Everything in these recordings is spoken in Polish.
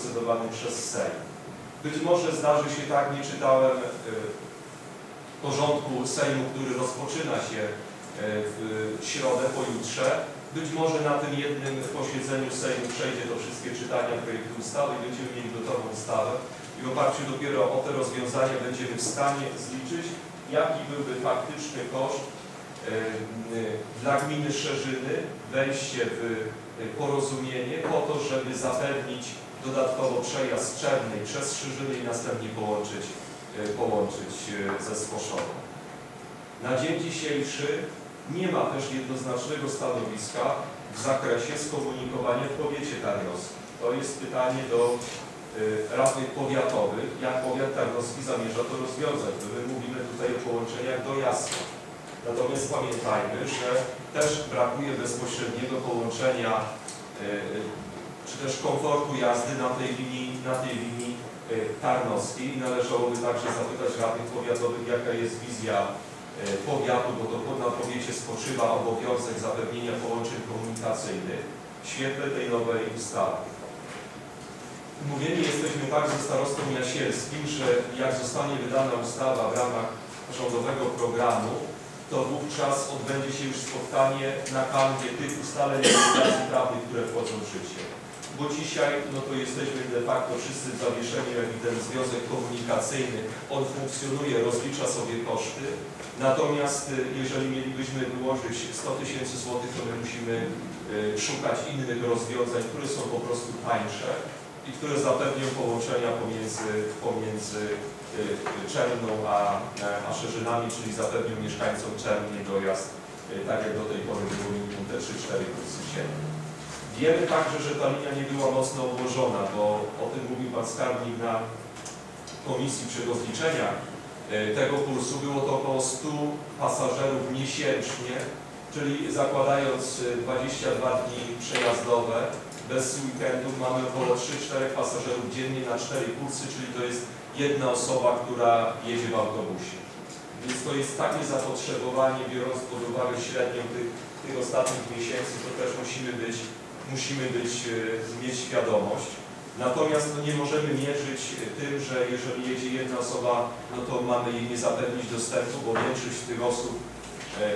procedowanym przez Sejm. Być może zdarzy się tak, nie czytałem y, porządku Sejmu, który rozpoczyna się y, w środę, pojutrze. Być może na tym jednym posiedzeniu Sejmu przejdzie do wszystkie czytania projektu ustawy i będziemy mieli gotową ustawę i w oparciu dopiero o te rozwiązania będziemy w stanie zliczyć, jaki byłby faktyczny koszt y, dla gminy Szerzyny wejście w porozumienie po to, żeby zapewnić dodatkowo przejazd Czernej przez Szerzyny i następnie połączyć, y, połączyć y, ze Swoszową. Na dzień dzisiejszy nie ma też jednoznacznego stanowiska w zakresie skomunikowania w powiecie tarnowskim. To jest pytanie do y, radnych powiatowych, jak powiat tarnowski zamierza to rozwiązać, bo my mówimy tutaj o połączeniach do Jasła. Natomiast pamiętajmy, że też brakuje bezpośredniego połączenia czy też komfortu jazdy na tej linii, na tej linii y, tarnowskiej i należałoby także zapytać radnych powiatowych, jaka jest wizja y, powiatu, bo to na powiecie spoczywa obowiązek zapewnienia połączeń komunikacyjnych w świetle tej nowej ustawy. Mówieni jesteśmy także starostą jasielskim, że jak zostanie wydana ustawa w ramach rządowego programu, to wówczas odbędzie się już spotkanie na kanwie tych ustaleń regulacji prawnych, które wchodzą w życie. Bo dzisiaj, no to jesteśmy de facto wszyscy w zawieszeniu, jak ten związek komunikacyjny, on funkcjonuje, rozlicza sobie koszty. Natomiast y, jeżeli mielibyśmy wyłożyć 100 tysięcy złotych, to my musimy y, szukać innych rozwiązań, które są po prostu tańsze i które zapewnią połączenia pomiędzy, pomiędzy y, Czerną a, a Szerzynami, czyli zapewnią mieszkańcom Czerni dojazd, tak jak do tej pory było minimum te 3-4 kursy dziennie. Wiemy także, że ta linia nie była mocno obłożona, bo o tym mówił Pan Skarbnik na komisji przy rozliczeniach y, tego kursu. Było to około 100 pasażerów miesięcznie, czyli zakładając y, 22 dni przejazdowe, bez weekendów mamy około 3-4 pasażerów dziennie na 4 kursy, czyli to jest jedna osoba, która jedzie w autobusie. Więc to jest takie zapotrzebowanie, biorąc pod uwagę średnią tych, tych ostatnich miesięcy, to też musimy być, musimy być, e, mieć świadomość. Natomiast no, nie możemy mierzyć e, tym, że jeżeli jedzie jedna osoba, no to mamy jej nie zapewnić dostępu, bo większość tych osób e,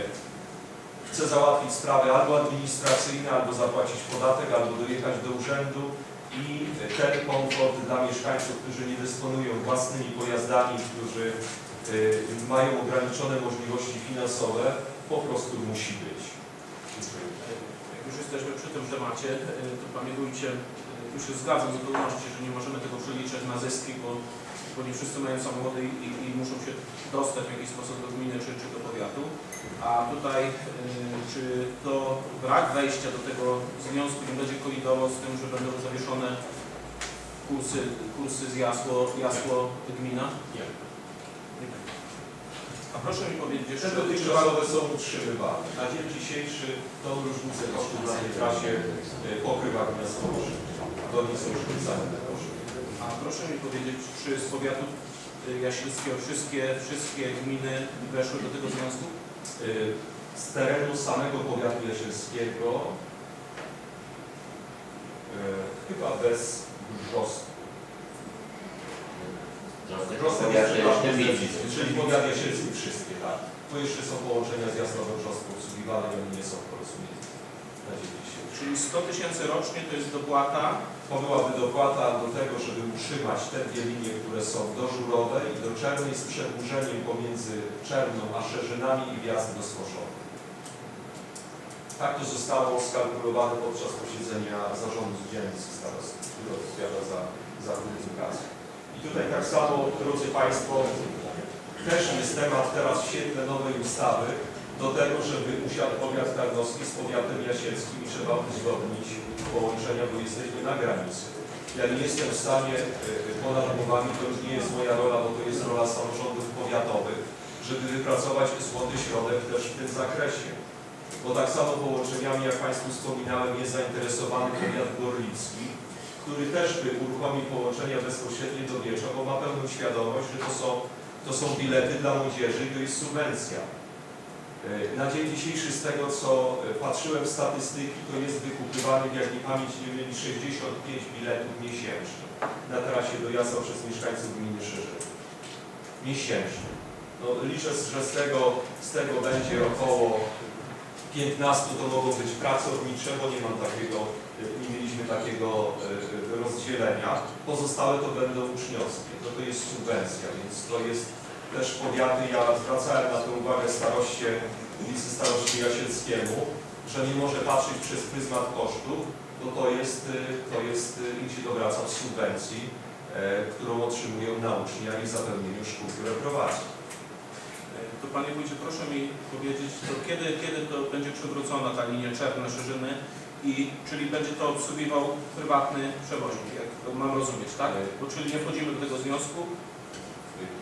chce załatwić sprawy albo administracyjne, albo zapłacić podatek, albo dojechać do urzędu i ten komfort dla mieszkańców, którzy nie dysponują własnymi pojazdami, którzy mają ograniczone możliwości finansowe, po prostu musi być. Jesteśmy przy tym temacie, y, to pamiętajcie, y, tu się zgadzam w zupełności, że nie możemy tego przeliczać na zyski, bo, bo nie wszyscy mają samochody i, i, i muszą się dostać w jakiś sposób do gminy czy, czy do powiatu. A tutaj, y, czy to brak wejścia do tego związku nie będzie kolidował z tym, że będą zawieszone kursy, kursy z jasło, jasło gmina? Nie. A proszę mi powiedzieć jeszcze, Te dotychczasowe są utrzymywane. Na dzień dzisiejszy tą różnicę kosztów na tej trasie pokrywa gmina Sołoszy. To nie są te koszty. A proszę mi powiedzieć, czy z powiatu y, jaślickiego wszystkie, wszystkie gminy weszły do tego związku? Y, Z terenu samego powiatu jasielskiego y, chyba bez wzrostu. Powiaty jest jeszcze widzi. Czyli powiat jasielski wszystkie, tak. Tu jeszcze są połączenia z Jasnową Brzoską obsługiwane i one nie są w porozumieniu na dzień dzisiejszy. Czyli 100 tysięcy rocznie to jest dopłata. To byłaby dopłata do tego, żeby utrzymać te dwie linie, które są do Żurowej i do Czernej z przedłużeniem pomiędzy Czerną a Szerzynami i wjazd do Słoszowa. Tak to zostało skalkulowane podczas posiedzenia zarządu z dzielnicy starostwa, który odpowiada za, za komunikację. I tutaj tak samo, drodzy Państwo, też jest temat teraz w świetle nowej ustawy do tego, żeby usiadł powiat tarnowski z powiatem jasielskim i trzeba uzgodnić połączenia, bo jesteśmy na granicy. Ja nie jestem w stanie y, ponad umowami, to już nie jest moja rola, bo to jest rola samorządów powiatowych, żeby wypracować złoty środek też w tym zakresie. Bo tak samo połączeniami, jak Państwu wspominałem, jest zainteresowany powiat gorlicki, który też by uruchomił połączenia bezpośrednie do Wiecza, bo ma pełną świadomość, że to są, to są bilety dla młodzieży i to jest subwencja. E, Na dzień dzisiejszy z tego co e, patrzyłem w statystyki, to jest wykupywanych, jak mi pamięć nie myli, 65 biletów miesięcznie na trasie dojazdu przez mieszkańców gminy Szerzyn. Miesięcznie. No, liczę, że z tego, z tego będzie około 15 to mogą być pracownicze, bo nie mam takiego, e, takiego e, rozdzielenia. Pozostałe to będą uczniowskie. No to jest subwencja, więc to jest też powiaty. Ja zwracałem na to uwagę staroście, ulicy starości Jasielskiemu, że nie może patrzeć przez pryzmat kosztów, bo to jest, e, to jest e, im się dowraca z subwencji, którą otrzymują nauczni, a nie zapewnieniu szkół, które prowadzą. E, To Panie Wójcie, proszę mi powiedzieć, to kiedy, kiedy to będzie przywrócona ta linia Czerne-Szerzyny i czyli będzie to obsługiwał prywatny przewoźnik, jak to mam rozumieć, tak? Bo czyli nie wchodzimy do tego związku,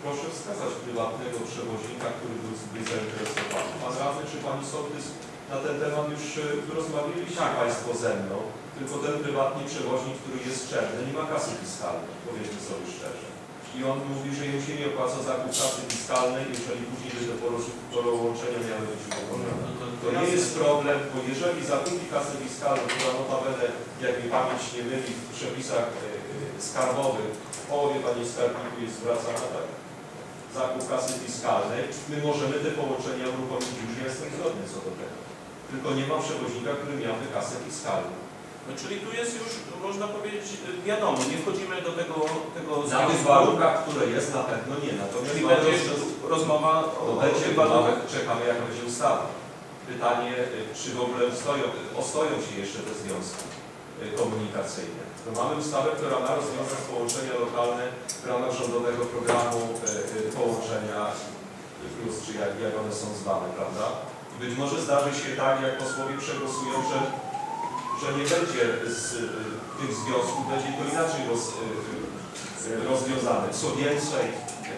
Proszę wskazać prywatnego przewoźnika, który był zbyt zainteresowany. Pan radny czy pani sołtys na ten temat już e, rozmawialiście Tak. Państwo ze mną, tylko ten prywatny przewoźnik, który jest czerny, nie ma kasy fiskalnej, powiedzmy sobie szczerze. I on mówi, że im się nie opłaca zakup kasy fiskalnej, jeżeli później by te połączenia miały być wykonane. no to, To nie jest problem, bo jeżeli zakupi kasę fiskalną, która notabene, jak mi pamięć nie myli, w przepisach e, e, skarbowych, w połowie Pani Skarbniku jest zwracana tak, zakup kasy fiskalnej, my możemy te połączenia uruchomić już, ja jestem zgodny co do tego. Tylko nie ma przewoźnika, który miałby kasę fiskalną. No, czyli tu jest już, można powiedzieć, wiadomo, nie wchodzimy do tego, tego Na tych warunkach, które jest, na pewno nie. Natomiast Czyli mamy będzie jeszcze- rozmowa o, będzie, tych warunkach. czekamy jaka będzie ustawa. Pytanie, y, czy w ogóle ostoją się jeszcze te związki y, komunikacyjne. No mamy ustawę, która ma rozwiązać połączenia lokalne w ramach rządowego programu y, y, połączenia plus, czy jak, jak one są zwane, prawda? I być może zdarzy się tak, jak posłowie przegłosują, że, że nie będzie z y, tych związków, będzie to inaczej roz, y, y, rozwiązane. Co więcej,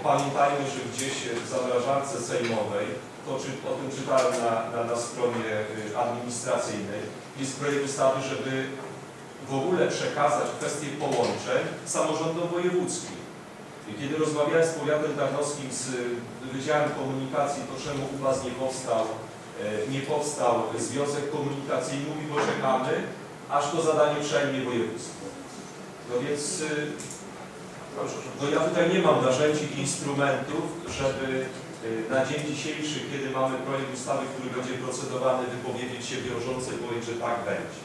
pamiętajmy, że gdzieś w zamrażarce sejmowej, to czy, o tym czytałem na, na, na stronie administracyjnej, jest projekt ustawy, żeby w ogóle przekazać kwestię połączeń samorządom wojewódzkim. Kiedy rozmawiałem z powiatem tarnowskim, z Wydziałem Komunikacji, to czemu u Was nie powstał, nie powstał Związek Komunikacyjny, mówi, bo czekamy, aż to zadanie przejmie województwo. No więc y, no ja tutaj nie mam narzędzi i instrumentów, żeby y, na dzień dzisiejszy, kiedy mamy projekt ustawy, który będzie procedowany, wypowiedzieć się wiążący, powiedzieć, że tak będzie.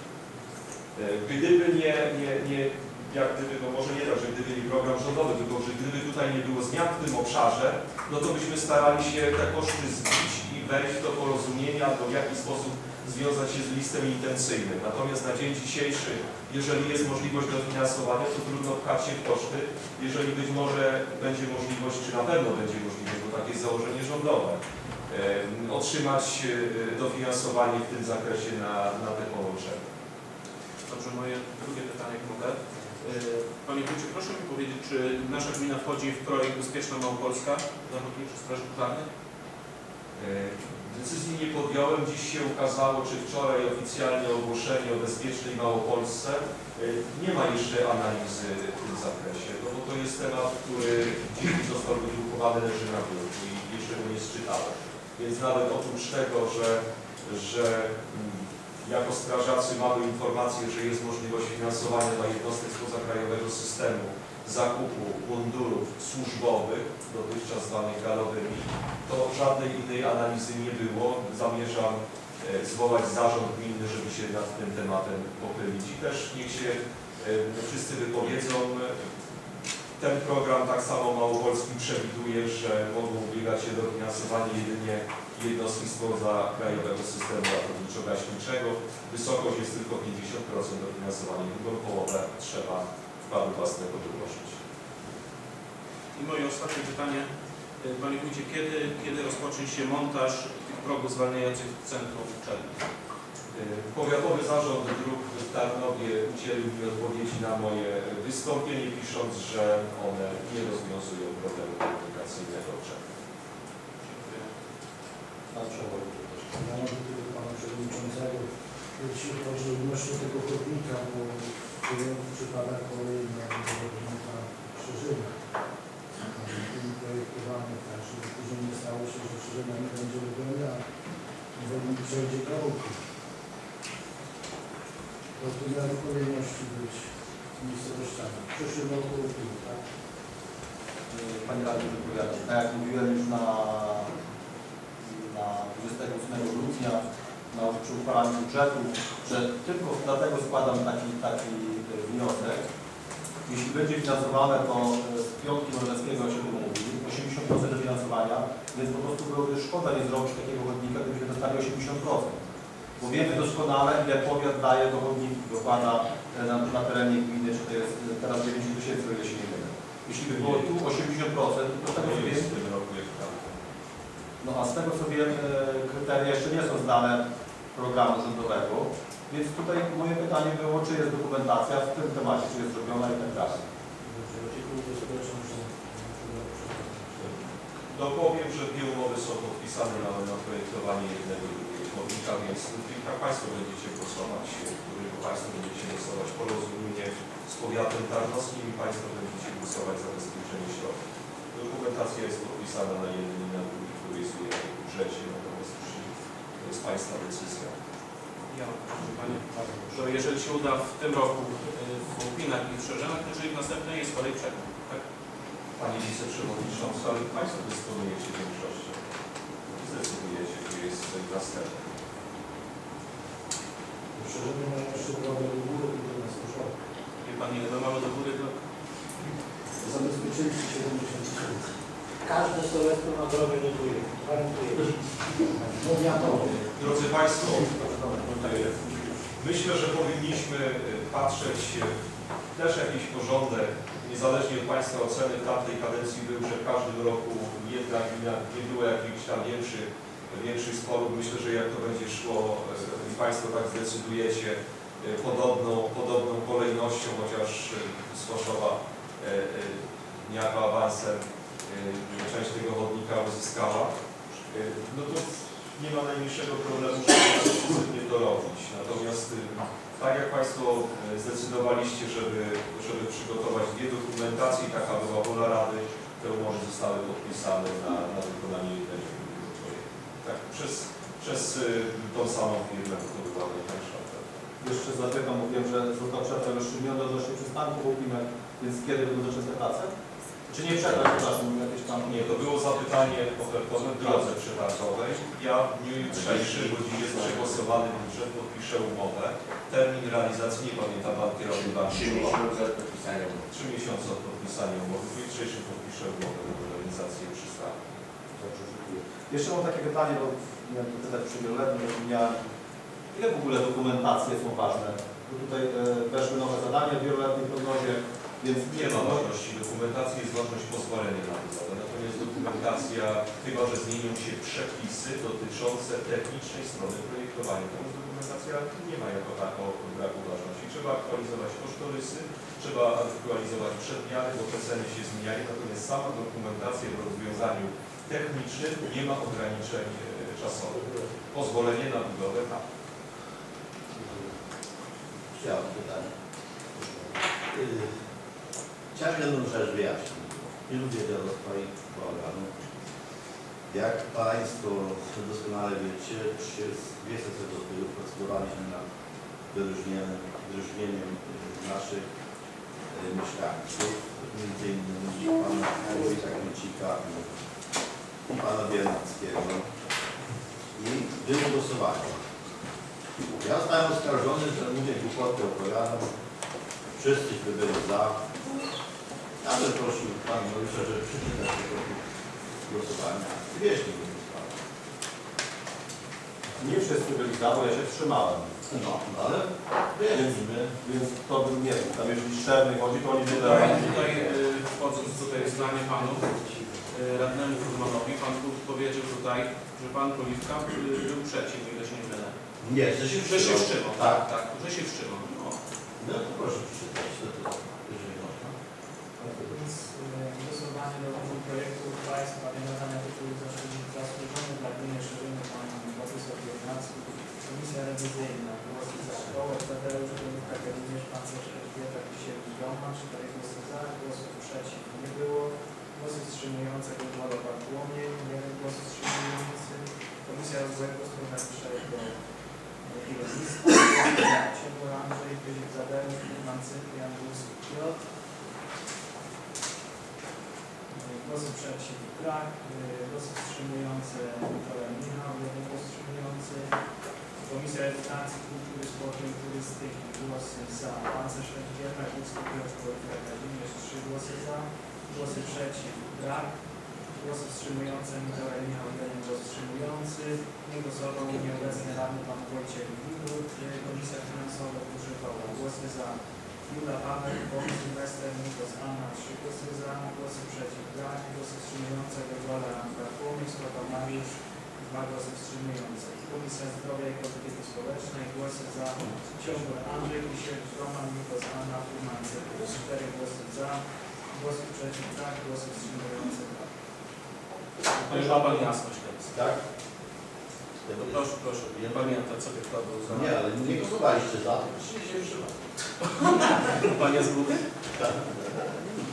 Y, Gdyby nie, nie, nie jak gdyby, no może nie tak, że gdyby nie program rządowy, tylko że gdyby tutaj nie było zmian w tym obszarze, no to byśmy starali się te koszty zbić i wejść do porozumienia, albo w jakiś sposób związać się z listem intencyjnym. Natomiast na dzień dzisiejszy, jeżeli jest możliwość dofinansowania, to trudno pchać się w koszty, jeżeli być może będzie możliwość, czy na pewno będzie możliwość, bo takie jest założenie rządowe, otrzymać e, dofinansowanie w tym zakresie na, na te połączenia. Dobrze, moje drugie pytanie, jak mogę. Yy, Panie Wójcie, proszę mi powiedzieć, czy nasza gmina wchodzi w projekt Bezpieczna Małopolska Zawodniczy Straży Pożarnej? E, Decyzji nie podjąłem, dziś się ukazało, czy wczoraj oficjalnie ogłoszenie o bezpiecznej Małopolsce. E, Nie ma jeszcze analizy w tym zakresie, no bo to jest temat, który dziś został wydrukowany, leży na biurku i jeszcze go nie sczytałem. Więc nawet oprócz tego, że, że mm, jako strażacy mamy informację, że jest możliwość finansowania dla jednostek spoza krajowego systemu zakupu mundurów służbowych, dotychczas zwanych galowymi, to żadnej innej analizy nie było. Zamierzam e, zwołać zarząd gminny, żeby się nad tym tematem pochylić i też niech się e, wszyscy wypowiedzą. Ten program tak samo małopolski przewiduje, że mogą ubiegać się do finansowania jedynie jednostki spoza krajowego systemu ratowniczo-gaśniczego. Wysokość jest tylko 50% dofinansowania, drugą połowę trzeba wkładu własnego wyłożyć. I moje ostatnie pytanie, Panie Wójcie, kiedy, kiedy rozpocznie się montaż tych progów zwalniających centrum uczelni? Y, Powiatowy Zarząd Dróg w Tarnowie udzielił mi odpowiedzi na moje wystąpienie, pisząc, że one nie rozwiązują problemu komunikacyjnego uczelni. Dziękuję. Pan Przewodniczący. Ja do Przewodniczącego, jeśli chodzi odnośnie tego chodnika, bo byłem przypadek kolei na chodnika Krzyżyna. Był projektowany tak, później nie stało się, że Krzyżyna nie będzie powinna w kolejności być miejscowościami. W przyszłym roku robimy, tak? E, Radny. Tak jak mówiłem już na, na 28 grudnia na, uchwalaniu budżetu, że tylko dlatego składam taki, taki e, wniosek. Jeśli będzie finansowane, to e, z piątki norweskiego się tu 80% finansowania, więc po prostu byłoby szkoda nie zrobić takiego chodnika, gdybyśmy dostali 80%. Bo wiemy doskonale, ile powiat daje do chodników, dokłada e, na, na terenie gminy, czy to jest e, teraz 9 tysięcy, o ile się nie mylę. Jeśli by było tu 80%, to tego wiem, jest no a z tego co wiem, e, kryteria jeszcze nie są znane programu rządowego, więc tutaj moje pytanie było, czy jest dokumentacja w tym temacie, czy jest zrobiona i tak dalej. Dopowiem, że dwie umowy są podpisane na, na projektowanie jednego i drugiego chodnika, więc jak Państwo będziecie głosować, którego Państwo będziecie głosować porozumienie z powiatem tarnowskim i Państwo będziecie głosować za zabezpieczenie środków. Dokumentacja jest podpisana na jednym i na drugim, który jest w budżecie, natomiast to jest Państwa decyzja. Ja, proszę Panie, że jeżeli się uda w tym roku y, w Łupinach i w Szerzynach, to jeżeli w następnej jest kolej przegląd. Tak? Panie Wiceprzewodniczący, ale Państwo dysponujecie większością. Następny. Szerzenie mają jeszcze drogę do góry i do nas poszło. Wie Pan, ile my mamy do góry drog? Zabezpieczyliście 70 tysięcy. Każde sołectwo ma drogę do góry. Gwarantuję. Powiatowe. Drodzy Państwo, myślę, że powinniśmy e, patrzeć e, też jakiś porządek, niezależnie od Państwa oceny w tamtej kadencji był, że w każdym roku jednak nie było jakichś tam większych, większych sporów. Myślę, że jak to będzie szło i Państwo tak zdecydujecie, e, podobną, podobną kolejnością, chociaż Słoszowa e, niejako awansem e, część tego chodnika uzyskała, no to nie ma najmniejszego problemu, żeby to decyzyjnie to robić. Natomiast tak jak Państwo zdecydowaliście, żeby, żeby przygotować dwie dokumentacje i taka była wola Rady, te umowy zostały podpisane na, na wykonanie jednego. Tak, przez, przez y, tą samą firmę, oferta. Jeszcze zapytam, mówiłem, że został przetarg rozstrzygnięty odnośnie przystanku Łupinek, więc kiedy będą zaczęte prace? Czy nie przetarg, przepraszam, jakieś tam... Nie, to było zapytanie ofertowe w drodze przetargowej. Ja w dniu jutrzejszym, jest przegłosowany budżet, podpiszę umowę. Termin realizacji, nie pamiętam, pan kierownik Banku. Trzy miesiące od podpisania umowy. Trzy miesiące od podpisania umowy. W dniu jutrzejszym podpiszę umowę na realizację przystanku. Jeszcze mam takie pytanie, bo miałem to tyle przy wieloletnim, że miałem... Ile w ogóle dokumentacje są ważne? Bo tutaj e, weszły nowe zadania w wieloletniej prognozie, więc Nie ma ważności dokumentacji, jest ważność pozwolenia na budowę. Natomiast dokumentacja, chyba że zmienią się przepisy dotyczące technicznej strony projektowania. Natomiast dokumentacja nie ma jako tako braku ważności. Trzeba aktualizować kosztorysy, trzeba aktualizować przedmiary, bo te ceny się zmieniają. Natomiast sama dokumentacja w rozwiązaniu technicznym nie ma ograniczeń e, czasowych. Pozwolenie na budowę tak. Chciałem pytanie. Yy, Chciałem jedną rzecz wyjaśnić. Nie lubię tego swoich programów. Jak Państwo doskonale wiecie, przez dwie sesje do tyłu procedowaliśmy nad wyróżnieniem, wyróżnieniem yy, naszych yy, mieszkańców, między innymi pana Wojta Kmicika pana Biernackiego. I było głosowanie. Ja zostałem oskarżony, że mówię głupoty opowiadam. Wszyscy by byli za. Ja bym prosił Pana Mariusza, żeby przeczytać tego głosowania. To sprawę. nie wszyscy byli za, bo ja się wstrzymałem. No, ale wyjaśnimy. Więc to bym, nie wiem, tam jeżeli szczerny chodzi, to oni by Tutaj, tutaj y, wchodząc tutaj w zdanie Panu, y, radnemu Furmanowi, Pan powiedział tutaj, że Pan Poliwka y, był przeciw, o ile się nie mylę. Nie, że się Że się wstrzymał. Tak. tak, tak, że się wstrzymał. No. No to proszę przeczytać, jeżeli można. Więc e, głosowanie do tego projektu Państwa nie nadania tytułu zasłużony dla gminy Szerzyny Pan Władysław Biernacki. Komisja rewizyjna. Głosy za Tadeusz Domówka, również Pan Elżbieta Kisiewicz-Goma. Cztery głosy za, głosów przeciw płomień, głos wstrzymujący, komisja rozległości najwyższego Ilonista, Ciepło Andrzej, Pyzik Zadelów, Iman Cyprian, Górski Piotr. No głosy przeciw brak, głosy wstrzymujące Wiktorem Michał, jeden głos wstrzymujący. Komisja Edukacji, Kultury, Sportu i Turystyki, głosy za. Pan Szwedzierna, Górski Piotr, Kazimierz, trzy głosy za. Głosy przeciw brak. Głosy wstrzymujące Mikołaj Michał, jeden głos wstrzymujący. Głosował nieobecny radny pan Wojciech Wigur. Y, Komisja Finansowa Budżetowa. Głosy za. Juda Paweł, Borys Sylwester, Nikos Anna, trzy głosy za, głosy przeciw, brak, głosy wstrzymujące, Wywola Bartłomiej, Sławek Mariusz, dwa głosy wstrzymujące. Komisja Zdrowia i Polityki Społecznej, głosy za, ciągle Andrzej Kisiel, Roman, Nikos Anna, Cyprus, cztery głosy za, głosy przeciw, brak, głosy wstrzymujące, brak. To już ma Pan jasność teraz. Tak? To proszę, proszę, nie pamiętam sobie kto był za. Nie, ale nie głosowaliście za, tylko się się wstrzymać. Pan jest głupi.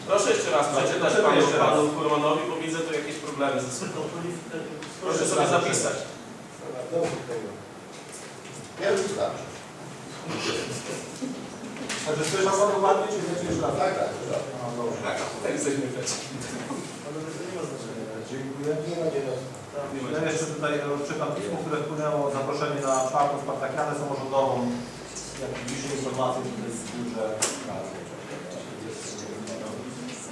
Proszę jeszcze raz przeczytać Dlaczego panu, jeszcze raz? panu Furmanowi, bo widzę tu jakieś problemy ze sobą. Proszę sobie zapisać. Ja już wystarczy. Także słyszał Pan dokładnie, czy nie jeszcze raz? Tak, tak, tak. A, dobrze. Tak zajmujesz. Ale to nie ma znaczenia. Dziękuję. Nie ma dziewięć. Ja jeszcze tutaj czytam pismo, które wpłynęło zaproszenie na czwartą Spartakiadę samorządową. Jak bliższe informacje tutaj z biurze pracy.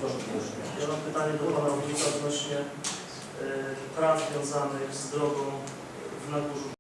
Proszę proszę. Ja mam pytanie do Pana Wójta odnośnie y, prac związanych z drogą w Nagórzu